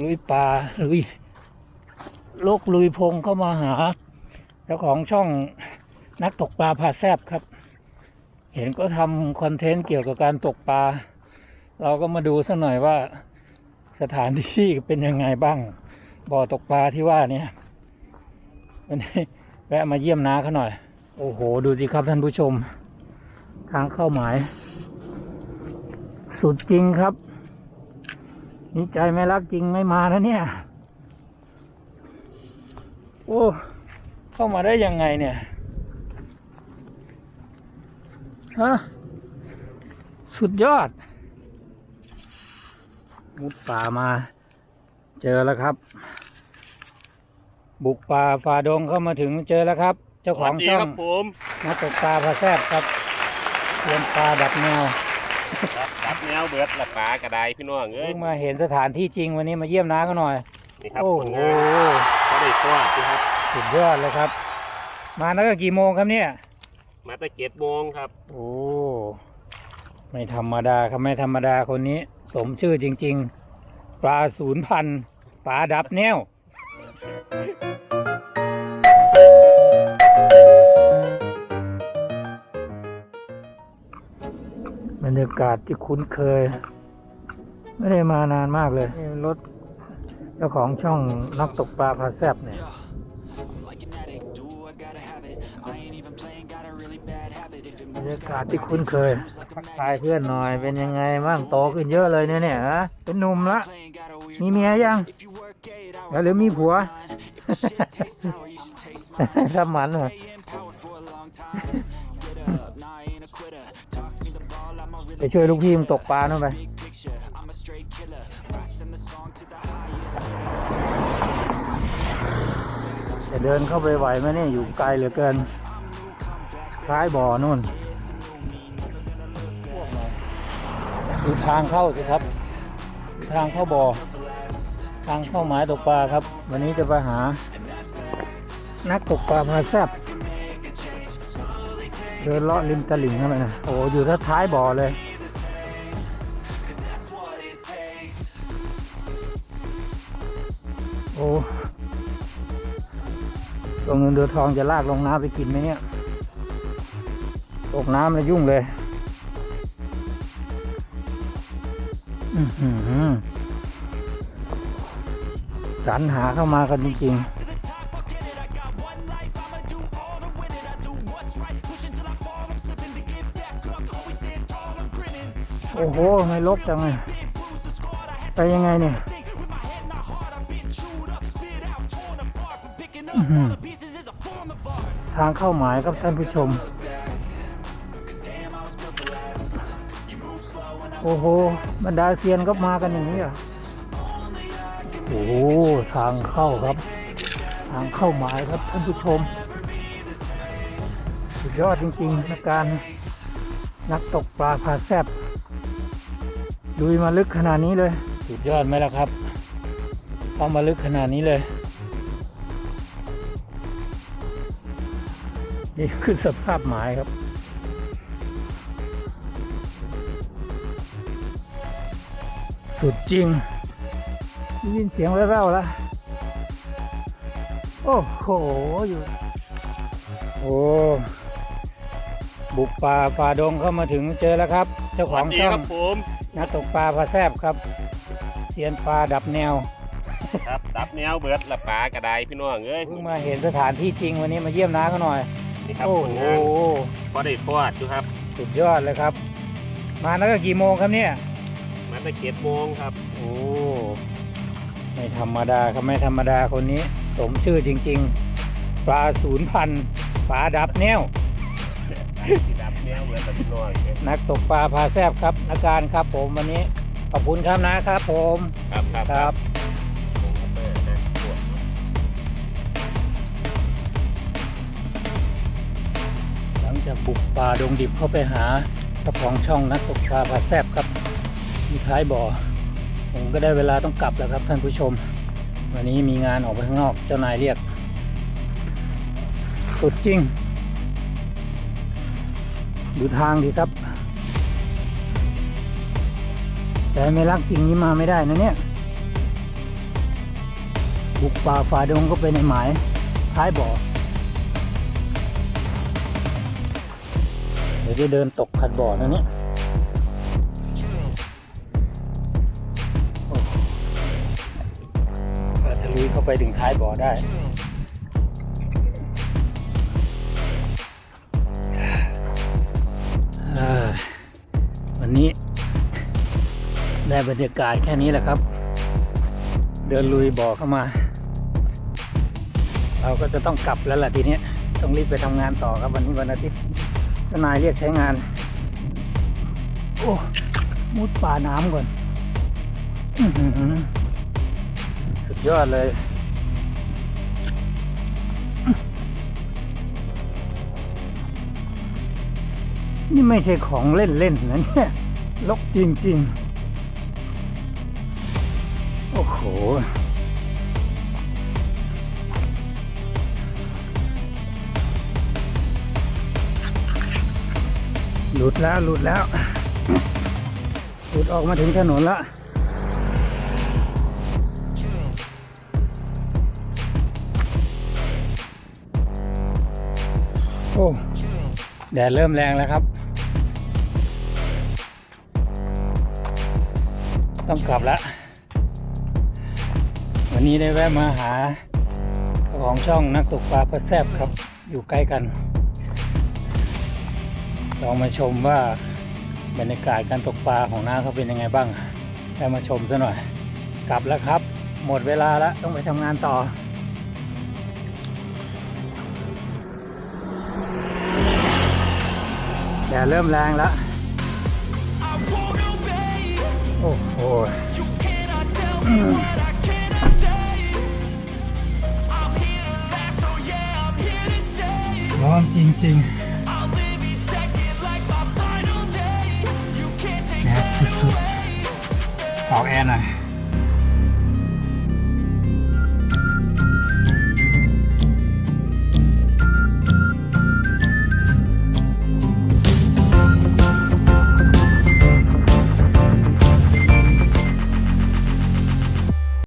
ลุยป่าลุยลกลุยพงเข้ามาหาเจ้าของช่องนักตกปลาพาแซบครับ เห็นก็ทำคอนเทนต์เกี่ยวกับการตกปลา เราก็มาดูสักหน่อยว่าสถานที่เป็นยังไงบ้าง บ่อตกปลาที่ว่าเนี่ยวันนี้แวะมาเยี่ยมน้าเขาหน่อย โอ้โห ดูสิครับท่านผู้ชม ทางเข้าหมาย สุดจริงครับ นี่ใจไม่รักจริงไม่มาแล้วเนี่ย โอ้ เข้ามาได้ยังไงเนี่ย ฮะ สุดยอด มุดป่ามา เจอแล้วครับ บุกป่าฝ่าดงเข้ามาถึงเจอแล้วครับ เจ้าของช่องผมนักตกปลาพาแซบครับเซียนปลาดับแนว ครับรับแนวเบิดละปลากระไดพี่น้องเอ้ยเพิ่งมาเห็นสถานที่จริงวันนี้มาเยี่ยมน้าเขาหน่อย นี่ครับโอ้ผลโหงานก็ได้ทอดนะครับ สุดยอดเลยครับ มาแล้วก็กี่โมงครับเนี่ย มาแตะเกียบโมงครับ โอ้ไม่ธรรมดาครับไม่ธรรมดาคนนี้ สมชื่อจริง ๆ ปลาศูนย์พันธุ์ปลาดับแนว บรรยากาศที่คุ้นเคย ไม่ได้มานานมากเลยรถเจ้าของช่องนักตกปลาพาแซบเนี่ยบรรยากาศที่คุ้นเคยทักทายเพื่อนหน่อยเป็นยังไงบ้างโตขึ้นเยอะเลยเนี่ยเนี่ยฮะเป็นหนุ่มละ มีเมียยังหรือมีผัว ทำหมันเหรอ ไปช่วยลูกพี่มึงตกปลาหน่อยไปจะเดินเข้าไปไหวไหมเนี่ยอยู่ไกลเหลือเกินคล้ายบ่อนู่นดูทางเข้าสิครับ ทางเข้าบ่อ ทางเข้าหมายตกปลาครับ วันนี้จะไปหา นักตกปลามาแซบเดินเลาะริมตลิ่งเข้าไปนะโอ้อยู่ท้ายบ่อเลย ตัวเงินเดือทองจะลากลงน้ำไปกินไหมเนี่ย ตกน้ำแล้วยุ่งเลยอือหือสรรหาเข้ามากันจริงๆโอ้โห ไม่ลกจังเลยไปยังไงเนี่ย ทางเข้าหมายครับท่านผู้ชม โอ้โห บรรดาเซียนก็มากันอย่างนี้เหรอะโอ้โหทางเข้าครับ ทางเข้าหมายครับท่านผู้ชม สุดยอดจริงๆในการนักตกปลาพาแซบลุยมาลึกขนาดนี้เลย สุดยอดไหมล่ะครับเข้ามาลึกขนาดนี้เลย นี่คือสภาพหมายครับ สุดจริงได้ยินเสียงแว่วๆแล้วโอ้โห อยู่ โอ้ บุกป่าฝ่าดงเข้ามาถึงเจอแล้วครับ เจ้าสขวัอสงดีช่อครังบผมนักตกปลาพาแซบครับเซียนปลาดับแนว ครับรับแนวเบิดละปลากระไดพี่น้องเอ้ย เพิ่งมาเห็นสถานที่จริงวันนี้มาเยี่ยมน้าเขาหน่อย นี่ครับโอ้ผลโหงานก็ได้ทอดอยู่ครับ สุดยอดเลยครับ มาแล้วก็กี่โมงครับเนี่ย มาแตะเกียบโมงครับ โอ้ ไม่ธรรมดาครับไม่ธรรมดาคนนี้ สมชื่อจริง ๆ ปลาศูนย์พันธุ์ปลาดับแนวที่รับแนวเบิดละพี่น้องเอ้ยนักตกปลาพาแซบครับอาการครับผมวันนี้ ขอบคุณครับนะครับผม ครับครับ ครับ จากบุกป่าดงดิบเข้าไปหาเจ้าของช่องนักตกปลาพาแซบครับมีท้ายบ่อ ผมก็ได้เวลาต้องกลับแล้วครับท่านผู้ชม วันนี้มีงานออกไปข้างนอกเจ้านายเรียก สุดจริง ดูทางดีครับใจไม่รักจริงนี้มาไม่ได้นะเนี่ย บุกป่าฝ่าดงก็เป็นในหมายท้ายบ่อ ดี๋ยวจะเดินตกขัดบ่อนะเนี่ยก็ทะลุยเข้าไปถึงท้ายบ่อได้วันนี้ ได้บรรยากาศแค่นี้แหละครับ เดินลุยบ่อเข้ามา เราก็จะต้องกลับแล้วล่ะทีเนี้ยต้องรีบไปทำงานต่อครับวันนี้วันอาทิตย์ นายเรียกใช้งาน โอ้มุดป่าน้ำก่อนอสุดยอดเลยนี่ไม่ใช่ของเล่นๆนะเนี่ยลกจริง ๆ โอ้โห หลุดแล้วหลุดแล้ว หลุดออกมาถึงถนนล้วโอ้แดดเริ่มแรงแล้วครับ ต้องกลับแล้ว วันนี้ได้แวะมาหาเจ้าของช่องนักตกปลาพระแซบครับ อยู่ใกล้กัน ลองมาชมว่าบรรยากาศการตกปลาของน้าเขาเป็นยังไงบ้างได้มาชมซะหน่อย กลับแล้วครับ หมดเวลาแล้วต้องไปทำงานต่อแดดเริ่มแรงแล้ว โอ้โหร้อนจริงๆแดดสุดๆ เป่าแอร์หน่อย